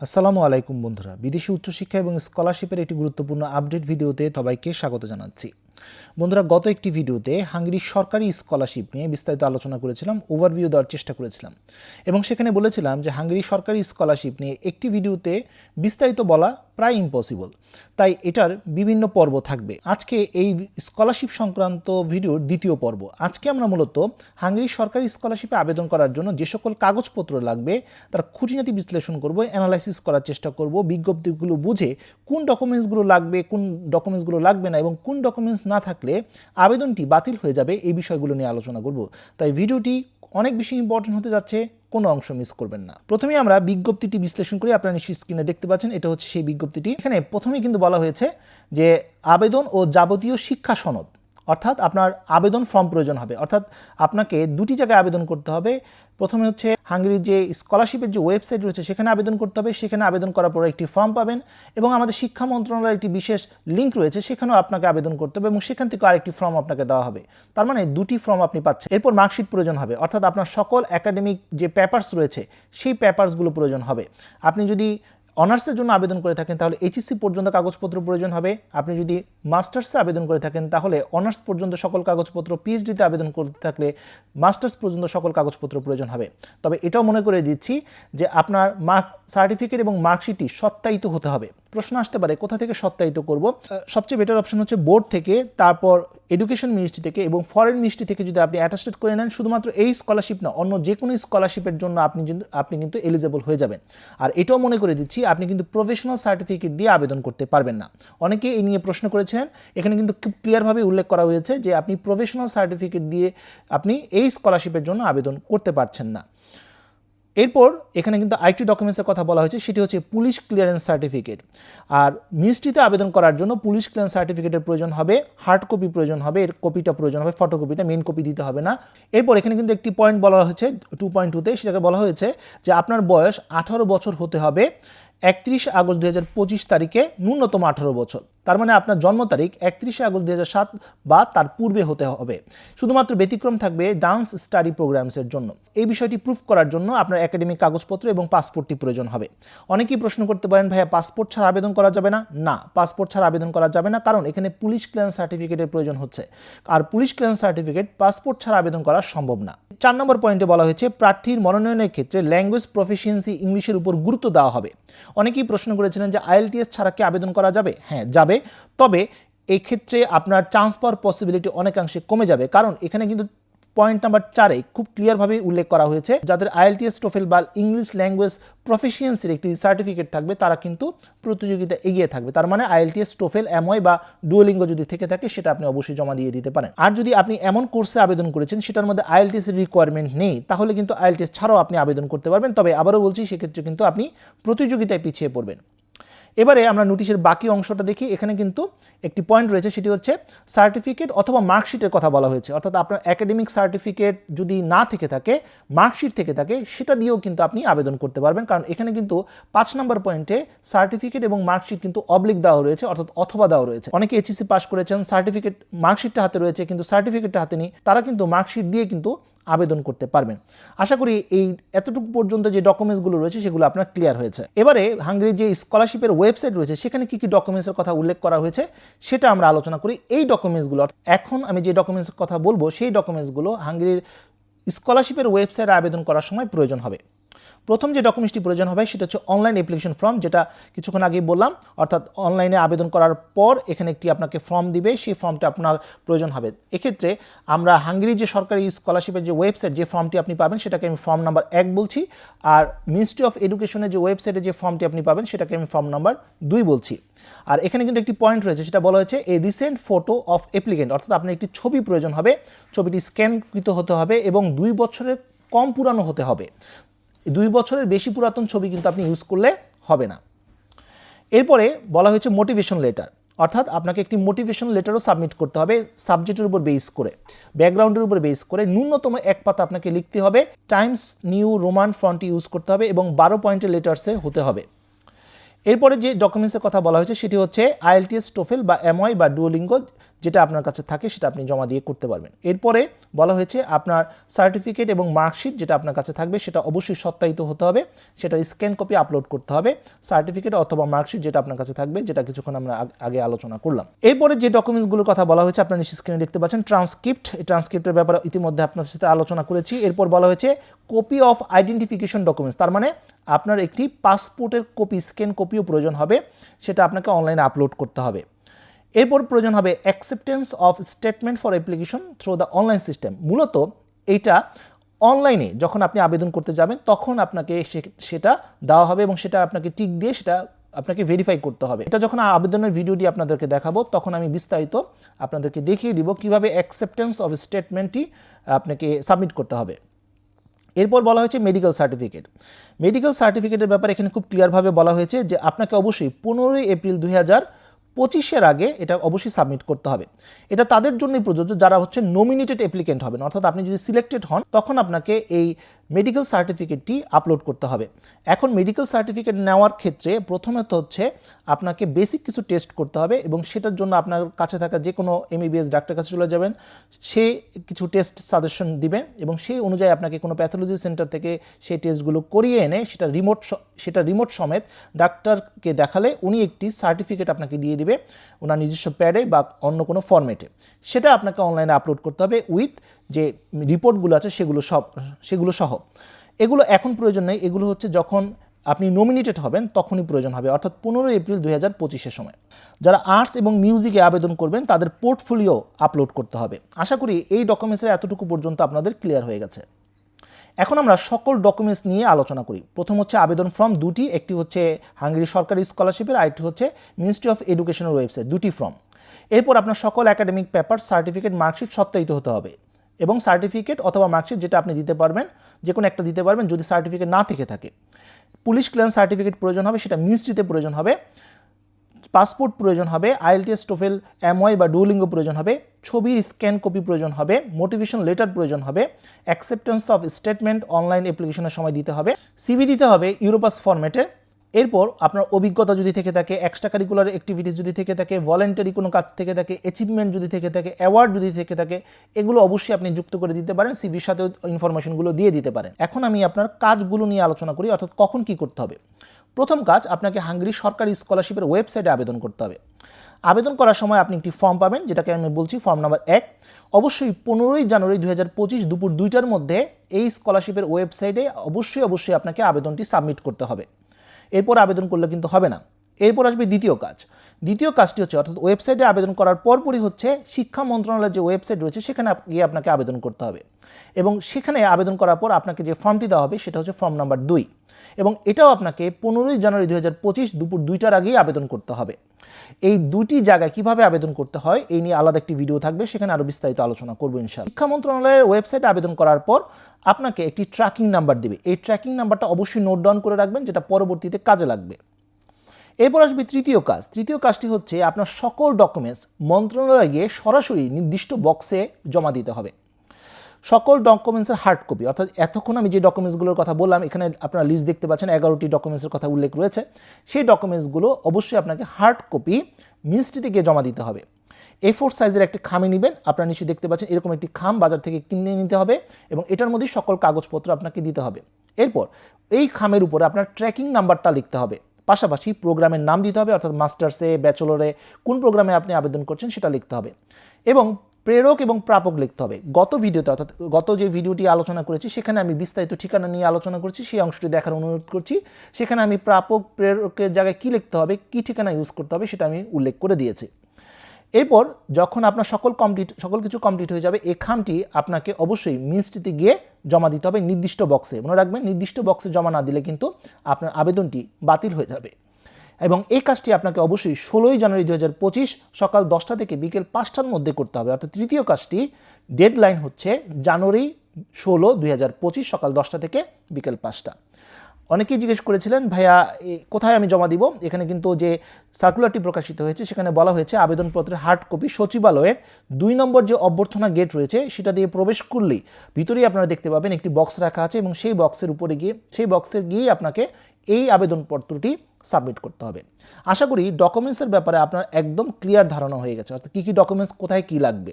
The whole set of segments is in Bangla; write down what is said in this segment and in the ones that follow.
আসসালামু আলাইকুম বন্ধুরা। বিদেশি উচ্চশিক্ষা এবং স্কলারশিপের একটি গুরুত্বপূর্ণ আপডেট ভিডিওতে সবাইকে স্বাগত জানাচ্ছি। বন্ধুরা, গত একটি ভিডিওতে হাঙ্গেরির সরকারি স্কলারশিপ নিয়ে বিস্তারিত আলোচনা করেছিলাম ওভারভিউ দেওয়ার চেষ্টা করেছিলাম এবং সেখানে বলেছিলাম যে হাঙ্গেরি সরকারি স্কলারশিপ নিয়ে একটি ভিডিওতে বিস্তারিত বলা প্রায় ইম্পসিবল তাই এটার বিভিন্ন পর্ব থাকবে। আজকে এই স্কলারশিপ সংক্রান্ত ভিডিওর দ্বিতীয় পর্ব। আজকে আমরা মূলত হাঙ্গেরি সরকারি স্কলারশিপে আবেদন করার জন্য যে সকল কাগজপত্র লাগবে, তার খুঁটিনাটি বিশ্লেষণ করব অ্যানালাইসিস করার চেষ্টা করব, বিজ্ঞপ্তিগুলো বুঝে কোন ডকুমেন্টসগুলো লাগবে, কোন ডকুমেন্টসগুলো লাগবে না এবং কোন ডকুমেন্টস না থাকলে আবেদনটি বাতিল হয়ে যাবে, এই বিষয়গুলো নিয়ে আলোচনা করব। তাই ভিডিওটি অনেক বেশি ইম্পর্টেন্ট হতে যাচ্ছে। কোনো অংশ মিস করবেন না। প্রথমে আমরা বিজ্ঞপ্তিটি বিশ্লেষণ করি, আপনারা নিশ্চয়ই স্ক্রিনে দেখতে পাচ্ছেন, এটা হচ্ছে সেই বিজ্ঞপ্তিটি। এখানে প্রথমেই কিন্তু বলা হয়েছে যে আবেদন ও যাবতীয় শিক্ষা সনদ অর্থাৎ আপনার আবেদন ফর্ম প্রয়োজন হবে। অর্থাৎ আপনাকে দুটি জায়গায় আবেদন করতে হবে। প্রথমে হচ্ছে হাঙ্গেরির যে স্কলারশিপের যে ওয়েবসাইট রয়েছে, সেখানে আবেদন করতে হবে। সেখানে আবেদন করার পর একটি ফর্ম পাবেন এবং আমাদের শিক্ষা মন্ত্রণালয়ের একটি বিশেষ লিঙ্ক রয়েছে, সেখানেও আপনাকে আবেদন করতে হবে এবং সেখান থেকে আরেকটি ফর্ম আপনাকে দেওয়া হবে। তার মানে দুটি ফর্ম আপনি পাচ্ছেন। এরপর মার্কশিট প্রয়োজন হবে। অর্থাৎ আপনার সকল একাডেমিক যে পেপার্স রয়েছে, সেই পেপার্সগুলো প্রয়োজন হবে। আপনি যদি অনার্সের জন্য আবেদন করে থাকেন, তাহলে এইচএসসি পর্যন্ত কাগজপত্র প্রয়োজন হবে। আপনি যদি মাস্টার্সে আবেদন করে থাকেন, তাহলে অনার্স পর্যন্ত সকল কাগজপত্র পিএইচডিতে আবেদন করতে থাকলে মাস্টার্স পর্যন্ত সকল কাগজপত্র প্রয়োজন হবে। তবে এটাও মনে করে দিচ্ছি যে আপনার মার্ক সার্টিফিকেট এবং মার্কশিটটি সত্যায়িত হতে হবে। প্রশ্ন আসতে পারে, কোথা থেকে সত্যায়িত করব? সবচেয়ে বেটার অপশন হচ্ছে বোর্ড থেকে, তারপর এডুকেশন মিনিস্ট্রি থেকে এবং ফরেন মিনিস্ট্রি থেকে যদি আপনি অ্যাটাস্টেড করে নেন, শুধুমাত্র এই স্কলারশিপ না, অন্য যে কোনো স্কলারশিপের জন্য আপনি আপনি কিন্তু এলিজেবল হয়ে যাবেন। আর এটাও মনে করে দিচ্ছি, আপনি কিন্তু প্রফেশনাল সার্টিফিকেট দিয়ে আবেদন করতে পারবেন না। অনেকে এই নিয়ে প্রশ্ন করেছিলেন, এখানে কিন্তু খুব ক্লিয়ারভাবে উল্লেখ করা হয়েছে যে আপনি প্রফেশনাল সার্টিফিকেট দিয়ে আপনি এই স্কলারশিপের জন্য আবেদন করতে পারছেন না। এরপর এখানে কিন্তু আরেকটি ডকুমেন্টসের কথা বলা হয়েছে, সেটি হচ্ছে পুলিশ ক্লিয়ারেন্স সার্টিফিকেট আর মিনিস্ট্রিতে আবেদন করার জন্য পুলিশ ক্লিয়ারেন্স সার্টিফিকেটের প্রয়োজন হবে হার্ড কপি প্রয়োজন হবে, এর কপিটা প্রয়োজন হবে ফটোকপিটা মেন কপি দিতে হবে না। এরপর এখানে কিন্তু একটি পয়েন্ট বলা হয়েছে টু পয়েন্ট টুতে সেটাকে বলা হয়েছে যে আপনার বয়স আঠারো বছর হতে হবে। একত্রিশ আগস্ট দুই হাজার পঁচিশ তারিখে ন্যূনতম আঠারো বছর। তার মানে আপনার জন্ম তারিখ একত্রিশে আগস্ট হাজার সাত বা তার পূর্বে হতে হবে। শুধুমাত্র ব্যতিক্রম থাকবে ডান্স স্টাডি প্রোগ্রামসের জন্য। এই বিষয়টি প্রুফ করার জন্য আপনার একাডেমিক কাগজপত্র এবং পাসপোর্টটি প্রয়োজন হবে। অনেকেই প্রশ্ন করতে পারেন, ভাইয়া পাসপোর্ট ছাড়া আবেদন করা যাবে না? না পাসপোর্ট ছাড়া আবেদন করা যাবে না, কারণ এখানে পুলিশ ক্লিয়ারেন্স সার্টিফিকেটের প্রয়োজন হচ্ছে। আর পুলিশ ক্লিয়ারেন্স সার্টিফিকেট পাসপোর্ট ছাড়া আবেদন করা সম্ভব না। চার নম্বর পয়েন্টে বলা হয়েছে, প্রার্থীর মনোনয়নের ক্ষেত্রে ল্যাঙ্গুয়েজ প্রফিসিয়েন্সি ইংলিশের উপর গুরুত্ব দেওয়া হবে। অনেকেই প্রশ্ন করেছিলেন যে আইএলটিএস ছাড়া কি আবেদন করা যাবে? হ্যাঁ যাবে। তবে এক্ষেত্রে আপনার চান্স পাওয়ার পসিবিলিটি অনেকাংশে কমে যাবে। কারণ এখানে কিন্তু পয়েন্ট নাম্বার চারে খুব ক্লিয়ারভাবে উল্লেখ করা হয়েছে, যাদের আইএলটিএস টোফেল বা ইংলিশ ল্যাঙ্গুয়েজ প্রফিসিয়েন্সির একটি সার্টিফিকেট থাকবে, তারা কিন্তু প্রতিযোগিতা এগিয়ে থাকবে। তার মানে আইএলটিএস টোফেল এমওয়াই বা ডুয়েলিঙ্গ যদি থেকে থাকে, সেটা আপনি অবশ্যই জমা দিয়ে দিতে পারেন। আর যদি আপনি এমন কোর্সে আবেদন করেছেন, সেটার মধ্যে আইএলটিএস রিকোয়ারমেন্ট নেই, তাহলে কিন্তু আইএলটিএস ছাড়াও আপনি আবেদন করতে পারবেন। তবে আবারও বলছি, সেক্ষেত্রে কিন্তু আপনি প্রতিযোগিতায় পিছিয়ে পড়বেন। এবারে আমরা নোটিশের বাকি অংশটা দেখি। এখানে কিন্তু একটি পয়েন্ট রয়েছে, সেটি হচ্ছে সার্টিফিকেট অথবা মার্কশিটের কথা বলা হয়েছে। অর্থাৎ আপনার একাডেমিক সার্টিফিকেট যদি না থেকে থাকে মার্কশিট থেকে থাকে, সেটা দিয়েও কিন্তু আপনি আবেদন করতে পারবেন। কারণ এখানে কিন্তু পাঁচ নম্বর পয়েন্টে সার্টিফিকেট এবং মার্কশিট কিন্তু অবলিক দেওয়া রয়েছে, অর্থাৎ অথবা দেওয়া রয়েছে। অনেকে এইচএসসি পাস করেছেন সার্টিফিকেট মার্কশিটটা হাতে রয়েছে, কিন্তু সার্টিফিকেটটা হাতে নেই। তারা কিন্তু মার্কশিট দিয়ে কিন্তু আবেদন করতে পারবেন। আশা করি এই এতটুকু পর্যন্ত যে ডকুমেন্টসগুলো রয়েছে সেগুলো আপনার ক্লিয়ার হয়েছে। এবারে হাঙ্গেরির যে স্কলারশিপের ওয়েবসাইট রয়েছে, সেখানে কি কি ডকুমেন্টসের কথা উল্লেখ করা হয়েছে, সেটা আমরা আলোচনা করি। এই ডকুমেন্টসগুলো এখন আমি যে ডকুমেন্টসের কথা বলব, সেই ডকুমেন্টসগুলো হাঙ্গেরির স্কলারশিপের ওয়েবসাইটে আবেদন করার সময় প্রয়োজন হবে। প্রথম যে ডকুমেন্টসটি প্রয়োজন হবে সেটা হচ্ছে অনলাইন অ্যাপ্লিকেশন ফর্ম যেটা কিছুক্ষণ আগেই বললাম, অর্থাৎ অনলাইনে আবেদন করার পর এখানে একটি আপনাকে ফর্ম দিবে, সেই ফর্মটা আপনার প্রয়োজন হবে। এক্ষেত্রে আমরা হাঙ্গেরি যে সরকারি স্কলারশিপের যে ওয়েবসাইট যে ফর্মটি আপনি পাবেন, সেটাকে আমি ফর্ম নাম্বার এক বলছি, আর মিনিস্ট্রি অফ এডুকেশনের যে ওয়েবসাইটে যে ফর্মটি আপনি পাবেন, সেটাকে আমি ফর্ম নাম্বার দুই বলছি। আর এখানে কিন্তু একটি পয়েন্ট রয়েছে, সেটা বলা হয়েছে এই রিসেন্ট ফটো অফ অ্যাপ্লিকেন্ট অর্থাৎ আপনার একটি ছবি প্রয়োজন হবে, ছবিটি স্ক্যানকৃত হতে হবে এবং দুই বছরের কম পুরানো হতে হবে। দুই বছরের বেশি পুরাতন ছবি কিন্তু আপনি ইউজ করলে হবে না। এরপরে বলা হয়েছে মোটিভেশন লেটার অর্থাৎ আপনাকে একটি মোটিভেশন লেটারও সাবমিট করতে হবে সাবজেক্টের উপর বেস করে। ব্যাকগ্রাউন্ডের উপর বেস করে ন্যূনতম এক পাতা আপনাকে লিখতে হবে Times New Roman font use করতে হবে এবং বারো পয়েন্টের লেটার্সে হতে হবে। এরপরে যে ডকুমেন্টসের কথা বলা হয়েছে সেটি হচ্ছে আইএলটিএস টোফেল বা এমওয়াই বা ডুয়োলিঙ্গো যেটা আপনার কাছে থাকে সেটা আপনি জমা দিয়ে করতে পারবেন। এরপরে বলা হয়েছে আপনার সার্টিফিকেট এবং মার্কশিট যেটা আপনার কাছে থাকবে সেটা অবশ্যই সত্যায়িত হতে হবে, সেটা স্ক্যান কপি আপলোড করতে হবে সার্টিফিকেট অথবা মার্কশিট যেটা আপনার কাছে থাকবে, যেটা কিছুক্ষণ আমরা আগে আলোচনা করলাম। এরপরে যে ডকুমেন্টসগুলোর কথা বলা হয়েছে আপনার নিশ্চয় স্ক্রিনে দেখতে পাচ্ছেন ট্রান্সক্রিপ্ট এই ট্রান্সক্রিপ্টের ব্যাপারে ইতিমধ্যে আপনার সাথে আলোচনা করেছি। এরপর বলা হয়েছে কপি অফ আইডেন্টিফিকেশন ডকুমেন্টস তার মানে আপনার একটি পাসপোর্টের কপি স্ক্যান কপিও প্রয়োজন হবে, সেটা আপনাকে অনলাইনে আপলোড করতে হবে। এরপর প্রয়োজন হবে acceptance of statement for application through the online system মূলত এইটা অনলাইনে যখন আপনি আবেদন করতে যাবেন, তখন আপনাকে সেটা দেওয়া হবে এবং সেটা আপনাকে টিক দিয়ে সেটা আপনাকে ভেরিফাই করতে হবে। এটা যখন আবেদনের ভিডিওটি আপনাদেরকে দেখাবো, তখন আমি বিস্তারিত আপনাদেরকে দেখিয়ে দিব কীভাবে অ্যাকসেপ্টেন্স অফ স্টেটমেন্টটি আপনাকে সাবমিট করতে হবে। এরপর বলা হয়েছে মেডিকেল সার্টিফিকেট মেডিকেল সার্টিফিকেটের ব্যাপারে এখানে খুব ক্লিয়ারভাবে বলা হয়েছে যে আপনাকে অবশ্যই পনেরোই এপ্রিল দুই হাজার পঁচিশের আগে এটা অবশ্যই সাবমিট করতে হবে। এটা তাদের জন্যই প্রযোজ্য, যারা হচ্ছে নমিনেটেড অ্যাপ্লিকেন্ট হবেন। অর্থাৎ আপনি যদি সিলেক্টেড হন, তখন আপনাকে এই মেডিকেল সার্টিফিকেটটি আপলোড করতে হবে। এখন মেডিকেল সার্টিফিকেট নেওয়ার ক্ষেত্রে প্রথমে তো হচ্ছে আপনাকে বেসিক কিছু টেস্ট করতে হবে এবং সেটার জন্য আপনার কাছে থাকা যে কোনো এমবিবিএস ডাক্তার কাছে চলে যাবেন, সে কিছু টেস্ট সাজেশন দিবেন এবং সেই অনুযায়ী আপনাকে কোনো প্যাথোলজি সেন্টার থেকে সেই টেস্টগুলো করিয়ে এনে সেটা রিমোট সেটা রিমোট সমেত ডাক্তারকে দেখালে উনি একটি সার্টিফিকেট আপনাকে দিয়ে দিবে, ওনার নিজস্ব প্যাডে বা অন্য কোনো ফরম্যাটে। সেটা আপনাকে অনলাইনে আপলোড করতে হবে উইথ যে রিপোর্টগুলো আছে সেগুলো সব, সেগুলো সহ। এগুলো এখন প্রয়োজন নেই, এগুলো হচ্ছে যখন আপনি নমিনেটেড হবেন তখনই প্রয়োজন হবে, অর্থাৎ পনেরোই এপ্রিল দুই হাজার পঁচিশের সময়। যারা আর্টস এবং মিউজিকে আবেদন করবেন, তাদের পোর্টফোলিও আপলোড করতে হবে। আশা করি এই ডকুমেন্টসের এতটুকু পর্যন্ত আপনাদের ক্লিয়ার হয়ে গেছে। এখন আমরা সকল ডকুমেন্টস নিয়ে আলোচনা করি। প্রথম হচ্ছে আবেদন ফর্ম দুটি, একটি হচ্ছে হাঙ্গেরি সরকারি স্কলারশিপের আরেকটি হচ্ছে মিনিস্ট্রি অফ এডুকেশনের ওয়েবসাইট দুটি ফর্ম এরপর আপনার সকল একাডেমিক পেপার সার্টিফিকেট মার্কশিট সত্যায়িত হতে হবে এবং সার্টিফিকেট অথবা মার্কশিট যেটা আপনি দিতে পারবেন যে কোনো একটা দিতে পারবেন যদি সার্টিফিকেট না থেকে থাকে। পুলিশ ক্লিয়ারেন্স সার্টিফিকেট প্রয়োজন হবে, সেটা মিনিস্ট্রিতে প্রয়োজন হবে। পাসপোর্ট প্রয়োজন হবে, আইএলটিএস টোফেল এমওয়াই বা ডুলিঙ্গ প্রয়োজন হবে ছবির স্ক্যান কপি প্রয়োজন হবে মোটিভেশন লেটার প্রয়োজন হবে অ্যাকসেপ্টেন্স অফ স্টেটমেন্ট অনলাইন অ্যাপ্লিকেশনের সময় দিতে হবে সিবি দিতে হবে ইউরোপাস ফরম্যাটে এরপর আপনার অভিজ্ঞতা যদি থেকে থাকে এক্সট্রা কারিকুলার অ্যাক্টিভিটিস যদি থেকে থাকে ভলেন্টারি কোনো কাজ থেকে থাকে অ্যাচিভমেন্ট যদি থেকে থাকে অ্যাওয়ার্ড যদি থেকে থাকে, এগুলো অবশ্যই আপনি যুক্ত করে দিতে পারেন সিভির সাথে ইনফরমেশনগুলো দিয়ে দিতে পারেন। এখন আমি আপনার কাজগুলো নিয়ে আলোচনা করি, অর্থাৎ কখন কি করতে হবে। প্রথম কাজ আপনাকে হাঙ্গেরি সরকারি স্কলারশিপের ওয়েবসাইটে আবেদন করতে হবে। আবেদন করার সময় আপনি একটি ফর্ম পাবেন, যেটাকে আমি বলছি ফর্ম নাম্বার এক। অবশ্যই পনেরোই জানুয়ারি দু হাজার পঁচিশ দুপুর দুইটার মধ্যে এই স্কলারশিপের ওয়েবসাইটে অবশ্যই অবশ্যই আপনাকে আবেদনটি সাবমিট করতে হবে। এরপর আবেদন করলে কিন্তু হবে না। এরপর আসবে দ্বিতীয় কাজ। দ্বিতীয় কাজটি হচ্ছে, অর্থাৎ ওয়েবসাইটে আবেদন করার পরপরই হচ্ছে শিক্ষা মন্ত্রণালয়ের যে ওয়েবসাইট রয়েছে, সেখানে গিয়ে আপনাকে আবেদন করতে হবে। এবং সেখানে আবেদন করার পর আপনাকে যে ফর্মটি দেওয়া হবে, সেটা হচ্ছে ফর্ম নাম্বার দুই। এবং এটাও আপনাকে পনেরোই জানুয়ারি দুই হাজার পঁচিশ দুপুর দুইটার আগেই আবেদন করতে হবে। এই দুটি জায়গায় কীভাবে আবেদন করতে হয়, এই নিয়ে আলাদা একটি ভিডিও থাকবে, সেখানে আরও বিস্তারিত আলোচনা করব ইনশাল্লাহ শিক্ষা মন্ত্রণালয়ের ওয়েবসাইটে আবেদন করার পর আপনাকে একটি ট্র্যাকিং নাম্বার দেবে। এই ট্র্যাকিং নাম্বারটা অবশ্যই নোট ডাউন করে রাখবেন, যেটা পরবর্তীতে কাজে লাগবে। এরপর আসবে তৃতীয় কাজ। তৃতীয় কাজটি হচ্ছে আপনার সকল ডকুমেন্টস মন্ত্রণালয়ে গিয়ে সরাসরি নির্দিষ্ট বক্সে জমা দিতে হবে। সকল ডকুমেন্টসের হার্ড কপি অর্থাৎ এতক্ষণ আমি যে ডকুমেন্টসগুলোর কথা বললাম, এখানে আপনারা লিস্ট দেখতে পাচ্ছেন, এগারোটি ডকুমেন্টসের কথা উল্লেখ রয়েছে। সেই ডকুমেন্টসগুলো অবশ্যই আপনাকে হার্ড কপি মিনিস্ট্রিতে গিয়ে জমা দিতে হবে। এ ফোর সাইজের একটি খামে নেবেন, আপনারা নিশ্চয়ই দেখতে পাচ্ছেন এরকম একটি খাম বাজার থেকে কিনে নিতে হবে এবং এটার মধ্যে সকল কাগজপত্র আপনাকে দিতে হবে। এরপর এই খামের উপরে আপনার ট্র্যাকিং নাম্বারটা লিখতে হবে। পাশাপাশি প্রোগ্রামের নাম দিতে হবে, অর্থাৎ মাস্টার্সে ব্যাচেলরে কোন প্রোগ্রামে আপনি আবেদন করছেন সেটা লিখতে হবে। এবং প্রেরক এবং প্রাপক লিখতে হবে। গত ভিডিওতে, অর্থাৎ গত যে ভিডিওটি আলোচনা করেছি, সেখানে আমি বিস্তারিত ঠিকানা নিয়ে আলোচনা করছি, সেই অংশটি দেখার অনুরোধ করছি। সেখানে আমি প্রাপক, প্রেরকের জায়গায় কী লিখতে হবে, কী ঠিকানা ইউজ করতে হবে, সেটা আমি উল্লেখ করে দিয়েছি। এরপর যখন আপনার সকল কমপ্লিট সকল কিছু কমপ্লিট হয়ে যাবে এই খামটি আপনাকে অবশ্যই মিনিস্ট্রিতে গিয়ে জমা দিতে হবে নির্দিষ্ট বক্সে মনে রাখবেন, নির্দিষ্ট বক্সে জমা না দিলে কিন্তু আপনার আবেদনটি বাতিল হয়ে যাবে। এবং এই কাজটি আপনাকে অবশ্যই ষোলোই জানুয়ারি দু হাজার পঁচিশ সকাল দশটা থেকে বিকেল পাঁচটার মধ্যে করতে হবে। অর্থাৎ তৃতীয় কাজটি ডেডলাইন হচ্ছে জানুয়ারি ষোলো দুই সকাল দশটা থেকে বিকেল পাঁচটা। অনেকেই জিজ্ঞেস করেছিলেন, ভাইয়া কোথায় আমি জমা দিব? এখানে কিন্তু যে সার্কুলারটি প্রকাশিত হয়েছে, সেখানে বলা হয়েছে আবেদনপত্রের হার্ড কপি সচিবালয়ের দুই নম্বর যে অভ্যর্থনা গেট রয়েছে, সেটা দিয়ে প্রবেশ করলেই ভিতরেই আপনারা দেখতে পাবেন একটি বক্স রাখা আছে এবং সেই বক্সের উপরে গিয়ে, সেই বক্সে গিয়ে আপনাকে এই আবেদনপত্রটি সাবমিট করতে হবে। আশা করি ডকুমেন্টসের ব্যাপারে আপনার একদম ক্লিয়ার ধারণা হয়ে গেছে। অর্থাৎ কী কী ডকুমেন্টস কোথায় কী লাগবে?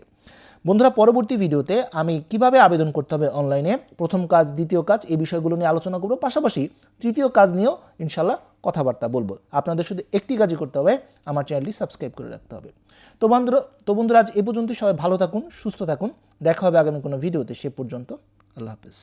বন্ধুরা, পরবর্তী ভিডিওতে আমি কীভাবে আবেদন করতে হবে অনলাইনে প্রথম কাজ, দ্বিতীয় কাজ, এই বিষয়গুলো নিয়ে আলোচনা করব। পাশাপাশি তৃতীয় কাজ নিয়েও ইনশাল্লাহ কথাবার্তা বলব। আপনাদের শুধু একটি কাজই করতে হবে, আমার চ্যানেলটি সাবস্ক্রাইব করে রাখতে হবে। তো বন্ধুরা তো বন্ধুরা, আজ এ পর্যন্ত সবাই ভালো থাকুন, সুস্থ থাকুন। দেখা হবে আগামী কোনো ভিডিওতে, সে পর্যন্ত আল্লাহ হাফেজ।